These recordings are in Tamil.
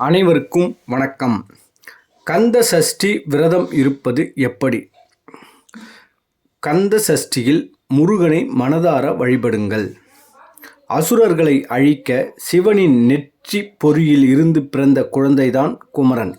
அனைவருக்கும் வணக்கம். கந்த சஷ்டி விரதம் இருப்பது எப்படி? கந்த சஷ்டியில் முருகனை மனதார வழிபடுங்கள். அசுரர்களை அழிக்க சிவனின் நெற்றி பொறியில் இருந்து பிறந்த குழந்தைதான் குமரன்.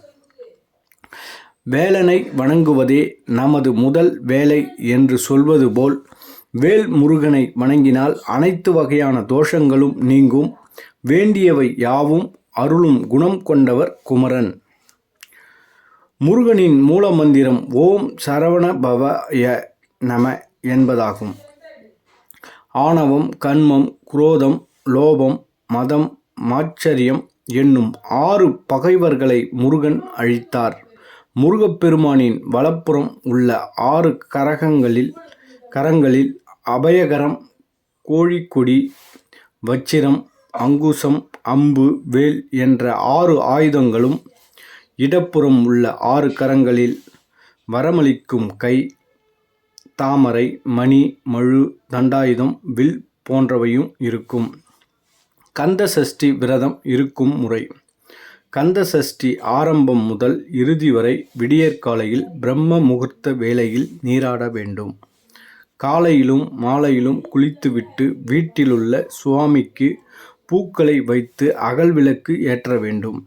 வேலனை வணங்குவதே நமது முதல் வேலை என்று சொல்வது போல் வேல் முருகனை வணங்கினால் அனைத்து வகையான தோஷங்களும் நீங்கும். வேண்டியவை யாவும் அருளும் குணம் கொண்டவர் குமரன். முருகனின் மூலமந்திரம் ஓம் சரவண பவய நம என்பதாகும். ஆணவம் கண்மம் குரோதம் லோபம் மதம் மாச்சரியம் என்னும் ஆறு பகைவர்களை முருகன் அழித்தார். முருகப்பெருமானின் வலப்புறம் உள்ள ஆறு கரகங்களில் கரங்களில் அபயகரம் கோழிக்கொடி வச்சிரம் அங்குசம் அம்பு வேல் என்ற ஆறு ஆயுதங்களும் இடப்புறம் உள்ள ஆறு கரங்களில் வரமளிக்கும் கை தாமரை மணி மழு தண்டாயுதம் வில் போன்றவையும் இருக்கும். கந்த சஷ்டி விரதம் இருக்கும் முறை. கந்த சஷ்டி ஆரம்பம் முதல் இறுதி வரை விடியற்காலையில் பிரம்ம முகூர்த்த வேளையில் நீராட வேண்டும். காலையிலும் மாலையிலும் குளித்துவிட்டு வீட்டிலுள்ள சுவாமிக்கு பூக்களை வைத்து அகல் விளக்கு ஏற்ற வேண்டும்.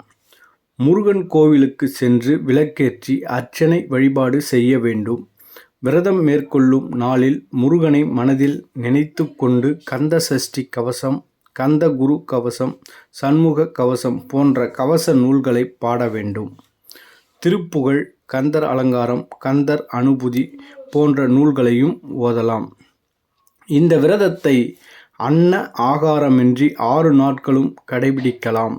முருகன் கோவிலுக்கு சென்று விளக்கேற்றி அர்ச்சனை வழிபாடு செய்ய வேண்டும். விரதம் மேற்கொள்ளும் நாளில் முருகனை மனதில் நினைத்து கொண்டு கந்த சஷ்டி கவசம் கந்த குரு கவசம் சண்முக கவசம் போன்ற கவச நூல்களை பாட வேண்டும். திருப்புகழ் கந்தர் அலங்காரம் கந்தர் அனுபூதி போன்ற நூல்களையும் ஓதலாம். இந்த விரதத்தை அன்ன ஆகாரமின்றி ஆறு நாட்களும் கடைபிடிக்கலாம்.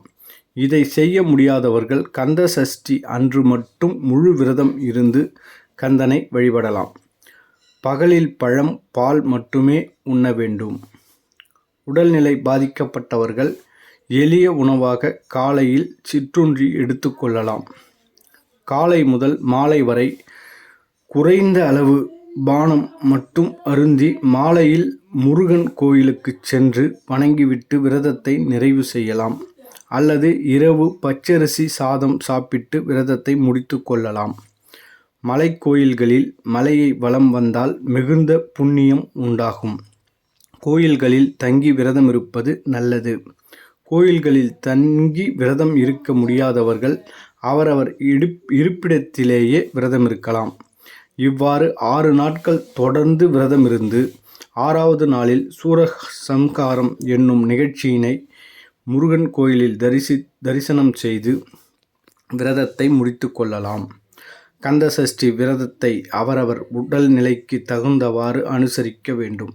இதை செய்ய முடியாதவர்கள் கந்த சஷ்டி அன்று மட்டும் முழு விரதம் இருந்து கந்தனை வழிபடலாம். பகலில் பழம் பால் மட்டுமே உண்ண வேண்டும். உடல்நிலை பாதிக்கப்பட்டவர்கள் எளிய உணவாக காலையில் சிற்றுண்டி எடுத்துக்கொள்ளலாம் காலை முதல் மாலை வரை குறைந்த அளவு பானம் மட்டும் அருந்தி மாலையில் முருகன் கோயிலுக்குச் சென்று வணங்கிவிட்டு விரதத்தை நிறைவு செய்யலாம். அல்லது இரவு பச்சரிசி சாதம் சாப்பிட்டு விரதத்தை முடித்து கொள்ளலாம். மலைக்கோயில்களில் மலையை வலம் வந்தால் மிகுந்த புண்ணியம் உண்டாகும். கோயில்களில் தங்கி விரதம் இருப்பது நல்லது. கோயில்களில் தங்கி விரதம் இருக்க முடியாதவர்கள் அவரவர் இருப்பிடத்திலேயே விரதம் இருக்கலாம். இவ்வாறு ஆறு நாட்கள் தொடர்ந்து விரதமிருந்து ஆறாவது நாளில் சூரசம்காரம் என்னும் நிகழ்ச்சியினை முருகன் கோயிலில் தரிசி தரிசனம் செய்து விரதத்தை முடித்து கொள்ளலாம். கந்த சஷ்டி விரதத்தை அவரவர் உடல் நிலைக்கு தகுந்தவாறு அனுசரிக்க வேண்டும்.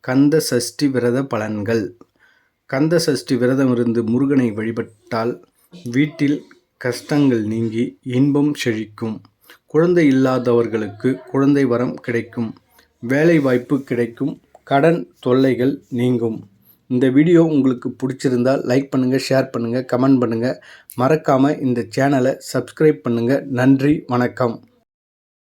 கந்த சஷ்டி விரத பலன்கள். கந்த சஷ்டி விரதமிருந்து முருகனை வழிபட்டால் வீட்டில் கஷ்டங்கள் நீங்கி இன்பம் செழிக்கும். குழந்தை இல்லாதவர்களுக்கு குழந்தை வரம் கிடைக்கும் வேலை வாய்ப்பு கிடைக்கும் கடன் தொல்லைகள் நீங்கும். இந்த வீடியோ உங்களுக்கு பிடிச்சிருந்தால் லைக் பண்ணுங்கள் ஷேர் பண்ணுங்கள் கமெண்ட் பண்ணுங்கள் மறக்காமல் இந்த சேனலை சப்ஸ்கிரைப் பண்ணுங்கள் நன்றி வணக்கம்.